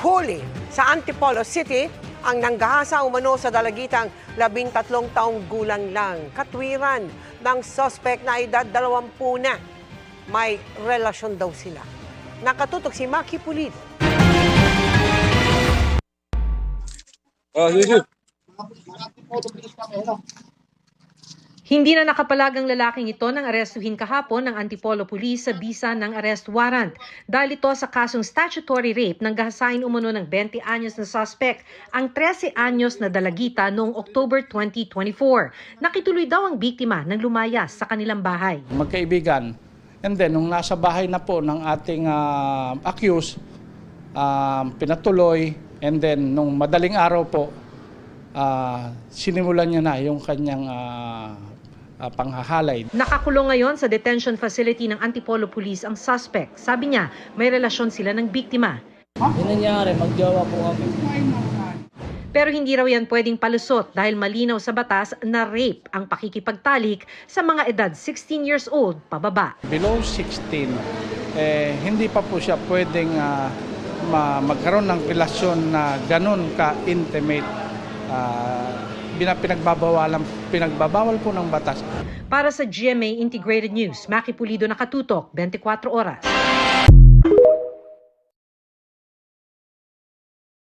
Huli sa Antipolo City ang nanggahasa umano sa dalagitang labintatlong taong gulang lang. Katwiran ng suspect na edad dalawampu na. May relasyon daw sila. Nakatutok si Maki Pulido. Oh, Yusuf. Hindi na nakapalag ang lalaking ito ng arestuhin kahapon ng Antipolo Police sa bisa ng arrest warrant. Dahil ito sa kasong statutory rape ng gahasain umano ng 20 anyos na suspect ang 13 anyos na dalagita noong October 2024. Nakituloy daw ang biktima nang lumayas sa kanilang bahay. magkaibigan. And then, nung nasa bahay na po ng ating ah, accused, ah, pinatuloy. And then, nung madaling araw po, ah, sinimulan niya na yung kanyang ah, ah, panghahalay. Nakakulong ngayon sa detention facility ng Antipolo Police ang suspect. Sabi niya, may relasyon sila ng biktima. Yung nangyari, magjowa po kami. Pero hindi raw yan pwedeng palusot dahil malinaw sa batas na rape ang pakikipagtalik sa mga edad 16 years old pababa. Below 16, eh, hindi pa po siya pwedeng ma- magkaroon ng relasyon na ganun ka-intimate. Ah, bina- pinagbabawalan, pinagbabawal po ng batas. Para sa GMA Integrated News, Maki Pulido nakatutok, 24 oras.